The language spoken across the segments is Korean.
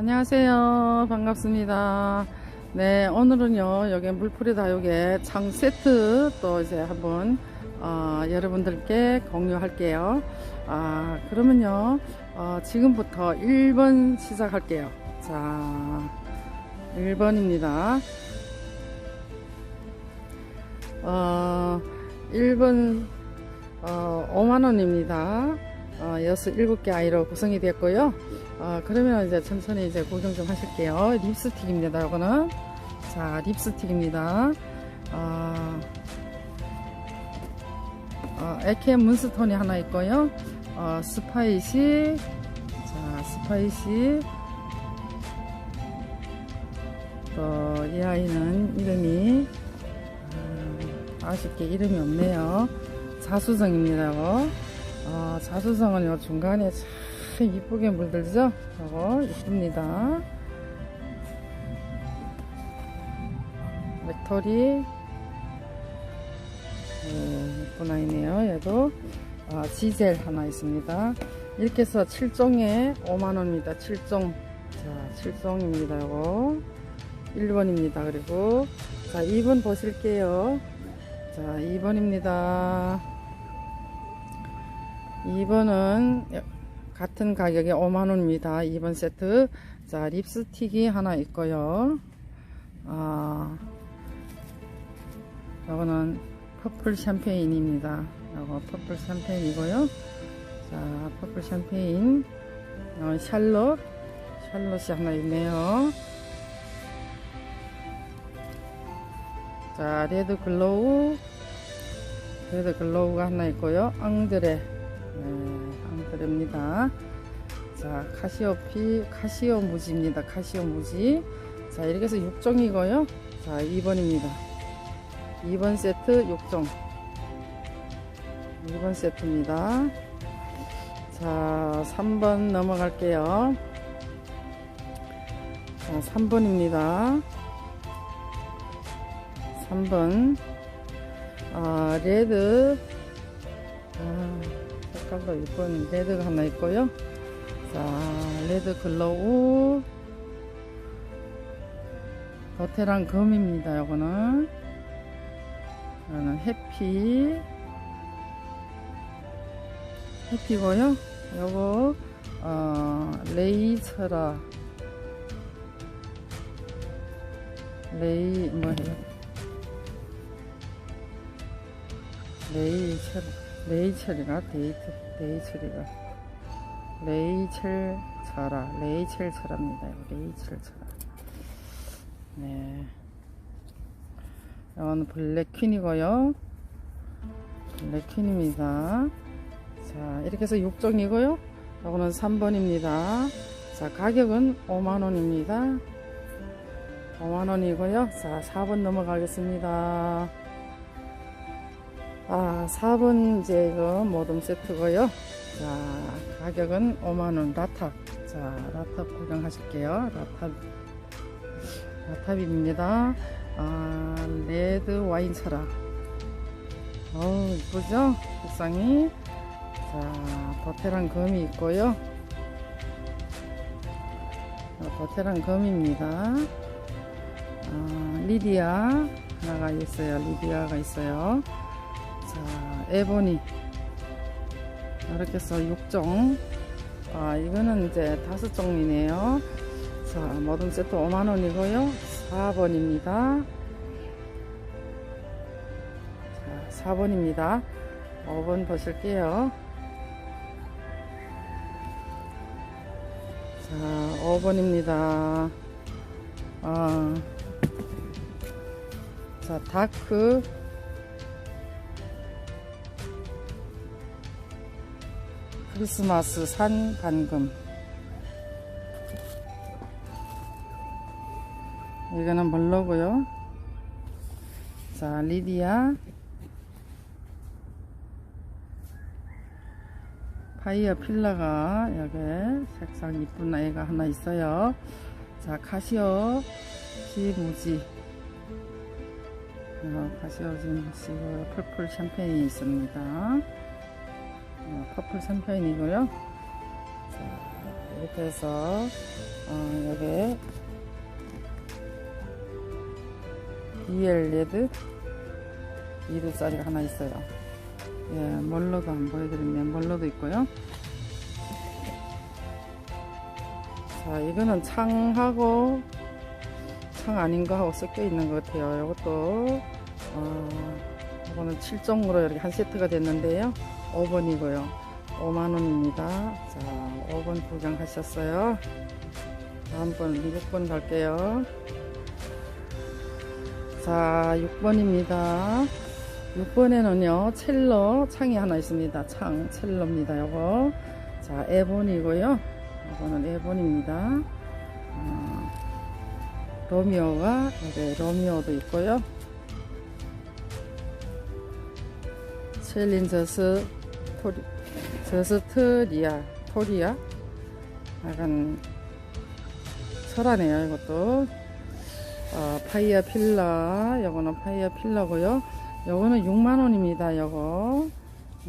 안녕하세요. 반갑습니다. 네, 오늘은요, 여기 물풀이 다육의 창 세트 또 이제 한번, 어, 여러분들께 공유할게요. 아, 그러면요, 어, 지금부터 1번 시작할게요. 자, 1번입니다. 어, 1번, 어, 5만원입니다. 어, 여섯, 일곱 개 아이로 구성이 됐고요. 어, 그러면 이제 천천히 이제 구경 좀 하실게요. 립스틱입니다. 이거는. 자, 립스틱입니다. 어, 어, 에케 문스톤이 하나 있고요. 어, 스파이시. 자, 스파이시. 또, 이 아이는 이름이, 음, 아쉽게 이름이 없네요. 자수성입니다. 어, 자수성은 요 중간에 참 이쁘게 물들죠? 저거 이쁩니다. 네, 예쁜 아이네요. 얘도 아, 지젤 하나 있습니다. 이렇게 해서 7종에 5만원입니다. 7종 자 7종입니다. 요거 1번입니다. 그리고 자 2번 보실게요. 자 2번입니다. 2번은 같은 가격에 5만원입니다. 2번 세트. 자, 립스틱이 하나 있고요. 아, 요거는 퍼플 샴페인입니다. 요거 퍼플 샴페인이고요. 자, 퍼플 샴페인. 어, 샬롯. 샬롯이 하나 있네요. 자, 레드 글로우. 레드 글로우가 하나 있고요. 앙드레. 네, 앙드레입니다. 자, 카시오피, 카시오 무지입니다. 카시오 무지. 자, 이렇게 해서 6종이고요. 자, 2번입니다. 2번 세트 6종. 2번 세트입니다. 자, 3번 넘어갈게요. 자, 3번입니다. 3번. 아, 레드. 아, 색깔도 이쁜 레드가 하나 있고요. 자, 레드 글로우. 도테랑 금입니다. 요거는. 이거는 해피. 해피고요. 요거, 어, 레이처라. 레이, 뭐예요? 레이처, 레이처리가 데이트, 레이처리가. 레이첼 차라, 레이첼 차라입니다. 레이첼 차라. 네. 이건 블랙퀸이고요. 블랙퀸입니다. 자, 이렇게 해서 6종이고요. 이거는 3번입니다. 자, 가격은 5만원입니다. 5만원이고요. 자, 4번 넘어가겠습니다. 아, 4번 이제 이거 모둠 세트고요. 자, 가격은 5만원 라탑. 자, 라탑 구경하실게요. 라탑. 라탑입니다. 아, 레드 와인 철학. 어우, 이쁘죠? 색상이. 자, 도테랑 금이 있고요. 자, 도테랑 금입니다. 아, 리디아 하나가 있어요. 리디아가 있어요. 자, 에보니. 이렇게 해서 6종. 아, 이거는 이제 다섯 종이네요. 자, 모든 세트 5만원이고요. 4번입니다. 자, 4번입니다. 5번 보실게요. 자, 5번입니다. 아, 자, 다크. 크리스마스 산 반금. 이거는 멀로고요. 자, 리디아. 파이어 필라가 여기 색상 이쁜 아이가 하나 있어요. 자, 카시오 시무지. 어, 카시오 시무지 퍼플 샴페인이 있습니다. 어, 퍼플 샴페인이고요. 자, 이렇게 해서 어, 여기 BL 레드 2두짜리가 하나 있어요. 예, 멀로도 안 보여드렸네요. 멀로도 있고요. 자, 이거는 창하고 창 아닌 거 하고 섞여 있는 것 같아요. 이것도 어, 이거는 7종으로 이렇게 한 세트가 됐는데요. 5번이고요. 5만원입니다. 자, 5번 구경하셨어요. 다음번 6번 갈게요. 자, 6번입니다. 6번에는요, 첼로 창이 하나 있습니다. 창, 첼로입니다. 요거. 자, 에본이고요. 이거는 에본입니다. 어, 로미오가, 여기 로미오도 있고요. 챌린저스 토리, 저스트리아, 토리아. 약간 설하네요, 이것도. 어, 파이어 필라, 요거는 파이어 필라고요. 요거는 6만원입니다, 요거.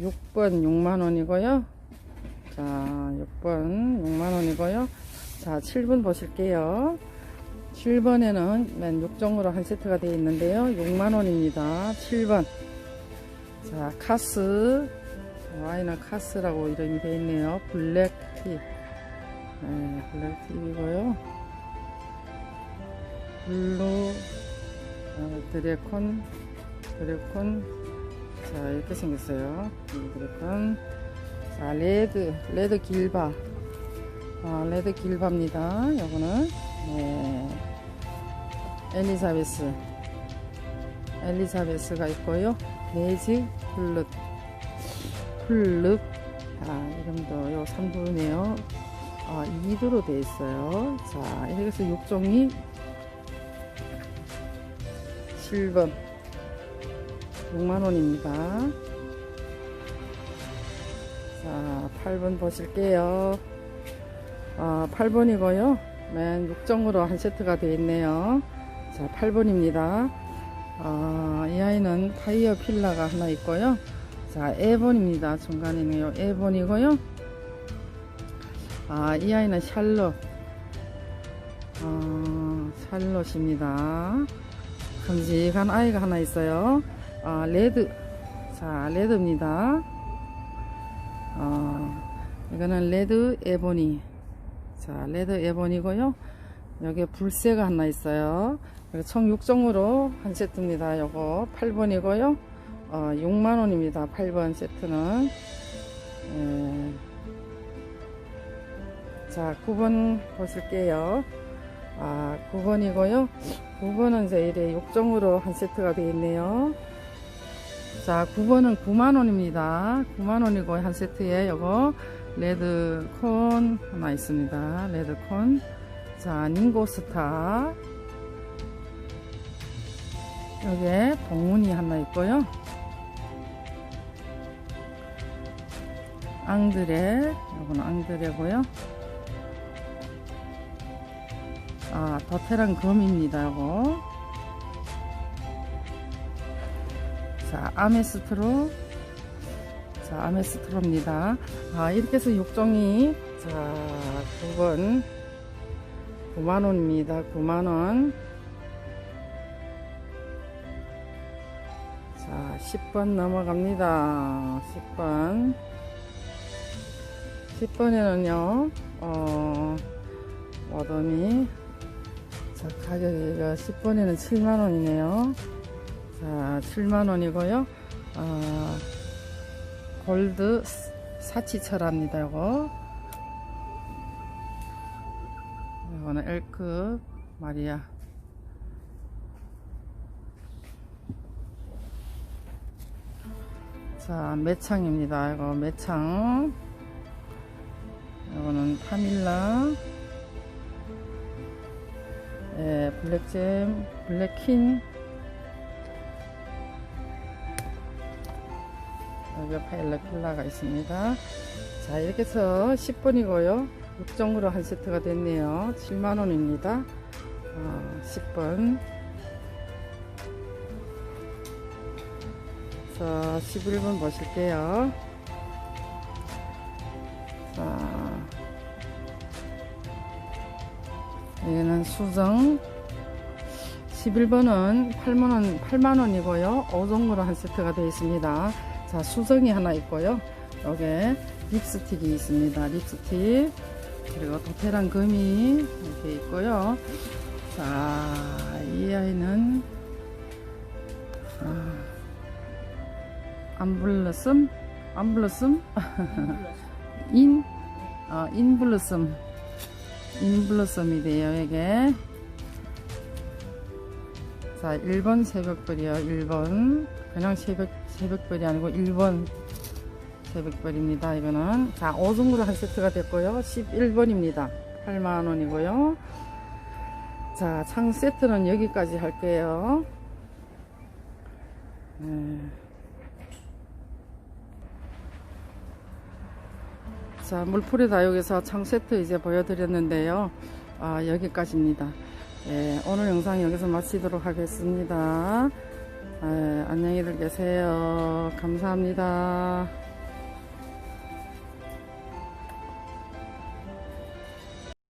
6번 6만원이고요. 자, 6번 6만원이고요. 자, 7번 보실게요. 7번에는 맨 6종으로 한 세트가 되어 있는데요. 6만원입니다. 7번. 자, 카스. 와이너 카스라고 이름이 되어 있네요. 블랙티. 네, 블랙티이고요. 블루, 어, 드래콘, 드래콘. 자, 이렇게 생겼어요. 이 드래콘. 자, 레드, 레드 길바. 아, 레드 길바입니다. 요거는, 네. 엘리자베스. 엘리자베스가 있고요. 매직 플룻. 플룻. 아, 이름도 요 3두네요. 아, 2두로 되어 있어요. 자, 해서 6종이 7번. 6만원입니다. 자, 8번 보실게요. 아, 8번이고요. 맨 6종으로 한 세트가 되어 있네요. 자, 8번입니다. 아, 이 아이는 타이어 필라가 하나 있고요. 자, 에본입니다. 중간에는요. 에본이고요. 아, 이 아이는 샬롯. 어, 샬롯입니다. 큼직한 아이가 하나 있어요. 아, 레드. 자, 레드입니다. 어, 이거는 레드 에보니. 자, 레드 에보니고요. 여기에 불새가 하나 있어요. 총 6종으로 한 세트입니다. 요거 8번이고요. 어, 6만원입니다. 8번 세트는. 예. 자, 9번 보실게요. 아, 9번이고요. 9번은 이제 이래 6종으로 한 세트가 되어 있네요. 자, 9번은 9만원입니다. 9만원이고 한 세트에 요거 레드 콘 하나 있습니다. 레드 콘. 자, 닝고스타. 여기에 동문이 하나 있고요. 앙드레, 요거는 앙드레고요. 아, 더테란 검입니다, 요거. 자, 아메스트로. 자, 아메스트로입니다. 아, 이렇게 해서 6종이, 자, 9번. 9만원입니다. 9만원. 자, 10번 넘어갑니다. 10번. 10번에는요, 어, 와더미. 자, 가격이 10번에는 7만원이네요. 자, 7만원이고요. 어, 골드 사치철합니다, 요거. 이거는 엘크 마리아. 자, 매창입니다. 이거 매창. 이거는 파밀라. 예, 블랙잼, 블랙킨. 여기 파일럿 필라가 있습니다. 자, 이렇게 해서 10번이고요. 6종으로 한 세트가 됐네요. 7만원입니다. 어, 10번. 자, 11번 보실게요. 자, 여기는 수정 11번은 8만원, 8만원이고요. 5종으로 한 세트가 되어 있습니다. 자, 수정이 하나 있고요. 여기 립스틱이 있습니다. 립스틱. 그리고 도테랑 금이 이렇게 있고요. 자, 이 아이는, 아, 안블러썸? 안블러썸? 인? 아, 인블러썸. 인블러썸이 돼요, 이게. 자, 1번 새벽별이요, 1번. 그냥 새벽, 새벽별이 아니고 1번 새벽별입니다, 이거는. 자, 5종으로 한 세트가 됐고요. 11번입니다. 8만원이고요. 자, 창 세트는 여기까지 할게요. 네. 자, 물풀이 다육에서 창 세트 이제 보여드렸는데요. 아, 여기까지입니다. 예, 오늘 영상 여기서 마치도록 하겠습니다. 예, 안녕히들 계세요. 감사합니다.